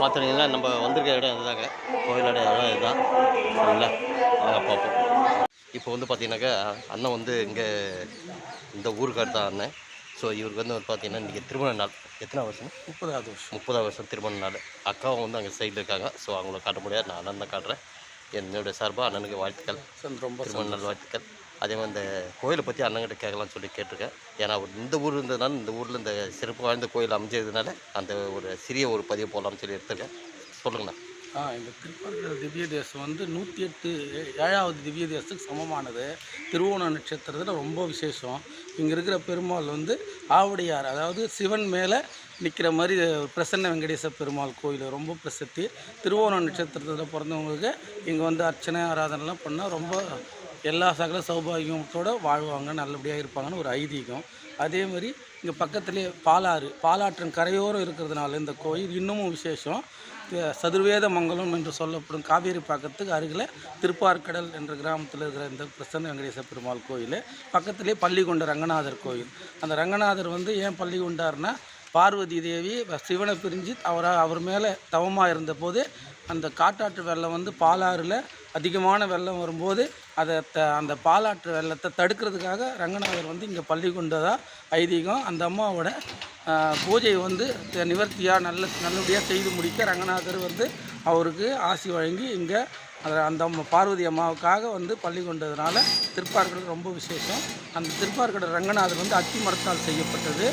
பார்த்துட்டீங்கன்னா நம்ம வந்திருக்க இடம் இதுதாங்க. கோயிலோட இடம் இதுதான். சரிங்களா வாங்க பார்ப்போம். இப்போ வந்து பார்த்தீங்கன்னாக்கா அண்ணன் வந்து இங்கே இந்த ஊருக்கார் தான் அண்ணன். ஸோ இவருக்கு வந்து பார்த்தீங்கன்னா இன்றைக்கி திருமண நாள். எத்தனை வருஷம்? முப்பதாவது வருஷம். முப்பதாவது வருஷம் திருமண நாள். அக்காவும் வந்து அங்கே சைடில் இருக்காங்க. ஸோ அவங்கள காட்ட முடியாது. நான் அண்ணன் தான் காட்டுறேன். என்னுடைய சார்பாக அண்ணனுக்கு வாழ்த்துக்கள். ரொம்ப திருமண நாள் வாழ்த்துக்கள். அதே மாதிரி இந்த கோயிலை பற்றி அண்ணங்கிட்ட கேட்கலாம்னு சொல்லி கேட்டிருக்கேன். ஏன்னா இந்த ஊர் இருந்ததுனால இந்த ஊரில் இந்த சிறப்பு வாய்ந்த கோயில் அமைஞ்சதுனால அந்த ஒரு சிறிய ஒரு பதிவு போடலாம்னு சொல்லி எடுத்திருக்கேன். சொல்லுங்கண்ணா. ஆ இந்த திருப்பரங்குன்ற திவ்ய தேசம் வந்து நூற்றி எட்டு ஏழாவது திவ்ய தேசத்துக்கு சமமானது. திருவோண நட்சத்திரத்தில் ரொம்ப விசேஷம். இங்கே இருக்கிற பெருமாள் வந்து ஆவுடையார் அதாவது சிவன் மேலே நிற்கிற மாதிரி பிரசன்ன வெங்கடேச பெருமாள் கோயில் ரொம்ப பிரசித்தி. திருவோண நட்சத்திரத்தில் பிறந்தவங்களுக்கு இங்கே வந்து அர்ச்சனை ஆராதனைலாம் பண்ணால் ரொம்ப எல்லா சகல சௌபாகியத்தோடு வாழ்வாங்க நல்லபடியாக இருப்பாங்கன்னு ஒரு ஐதீகம். அதே மாதிரி இங்கே பக்கத்துலேயே பாலாறு பாலாற்றின் கரையோரம் இருக்கிறதுனால இந்த கோயில் இன்னமும் விசேஷம். சதுர்வேத மங்கலம் என்று சொல்லப்படும் காவேரி பாக்கத்துக்கு அருகில் திருப்பார்கடல் என்ற கிராமத்தில் இருக்கிற இந்த பிரசன்ன வெங்கடேச பெருமாள் கோயில். பக்கத்துலேயே பள்ளிகொண்ட ரங்கநாதர் கோயில். அந்த ரங்கநாதர் வந்து ஏன் பள்ளி கொண்டார்னா பார்வதி தேவி சிவனை பிரிஞ்சு அவராக அவர் மேலே தவமாக இருந்தபோது அந்த காட்டாற்று வெள்ளம் வந்து பாலாறில் அதிகமான வெள்ளம் வரும்போது அதை த அந்த பாலாற்று வெள்ளத்தை தடுக்கிறதுக்காக ரங்கநாதர் வந்து இங்கே பள்ளி கொண்டதாக ஐதீகம். அந்த அம்மாவோட பூஜையை பூஜை வந்து நிவர்த்தியாக நல்ல நல்லபடியாக செய்து முடிக்க ரங்கநாதர் வந்து அவருக்கு ஆசி வழங்கி இங்கே அதில் அந்த அம்மா பார்வதி அம்மாவுக்காக வந்து பள்ளி கொண்டதுனால திருப்பார்கடல் ரொம்ப விசேஷம். அந்த திருப்பார்கடல் ரங்கநாதர் வந்து அத்தி மரத்தால் செய்யப்பட்டது.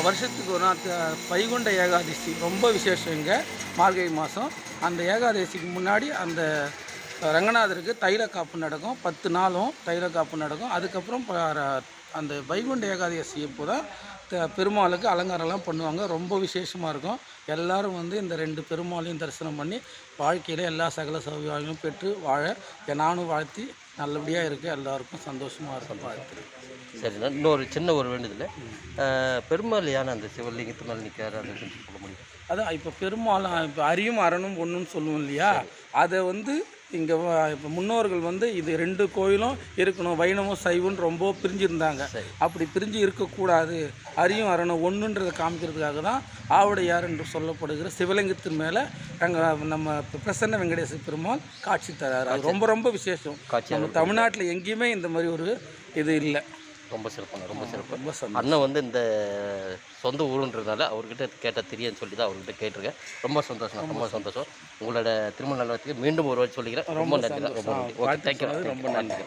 வருஷத்துக்கு ஒரு நாள் பைகுண்ட வைகுண்ட ஏகாதசி ரொம்ப விசேஷம் இங்கே மார்கழி மாதம் அந்த ஏகாதசிக்கு முன்னாடி அந்த ரங்கநாதருக்கு தைல காப்பு நடக்கும் பத்து நாளும் தைல காப்பு நடக்கும். அதுக்கப்புறம் அந்த வைகுண்ட ஏகாதசி அப்போ தான் த- பெருமாளுக்கு அலங்காரம்லாம் பண்ணுவாங்க. ரொம்ப விசேஷமாக இருக்கும். எல்லாரும் வந்து இந்த ரெண்டு பெருமாளையும் தரிசனம் பண்ணி வாழ்க்கையில் எல்லா சகல சௌகரியங்களும் பெற்று வாழ நானும் வாழ்த்தி நல்லபடியாக இருக்க. எல்லாருக்கும் சந்தோஷமாக இருக்கும் வாழ்த்துறேன் சரிண்ணா இன்னொரு சின்ன ஒரு வேண்டுதல். பெருமாள் யானை அந்த சிவலிங்கத்து மேலே நிற்கிறாரு அதை சொல்ல முடியும்? அதான் இப்போ பெருமாள் இப்போ அரியும் அரணும் ஒன்றுன்னு சொல்லுவோம் இல்லையா? அதை வந்து இங்கே இப்போ முன்னோர்கள் வந்து இது ரெண்டு கோயிலும் இருக்கணும். வைணவம் சைவம் ரொம்ப பிரிஞ்சிருந்தாங்க. சரி. அப்படி பிரிஞ்சு இருக்கக்கூடாது. அரியும் அரணும் ஒன்றுன்றதை காமிக்கிறதுக்காக தான் ஆவுடையார் என்று சொல்லப்படுகிற சிவலிங்கத்தின் மேலே நாங்கள் நம்ம பிரசன்ன வெங்கடேச பெருமாள் காட்சி தராரு. அது ரொம்ப ரொம்ப விசேஷம். நம்ம தமிழ்நாட்டில் எங்கேயுமே இந்த மாதிரி ஒரு இது இல்லை. ரொம்ப சிறப்பான ரொம்ப சிறப்பு. ரொம்ப சந்தோஷம். அண்ணன் வந்து இந்த சொந்த ஊருன்றதுனால அவர்கிட்ட கேட்டால் தெரியும்னு சொல்லி தான் அவர்கிட்ட கேட்டிருக்கேன். ரொம்ப சந்தோஷம் ரொம்ப சந்தோஷம். உங்களோட திருமண நலத்துக்கு மீண்டும் ஒரு வாட்டி சொல்லிக்கிறேன். ரொம்ப நன்றி ரொம்ப நன்றி. ஓகே தேங்க்யூ ரொம்ப நன்றி.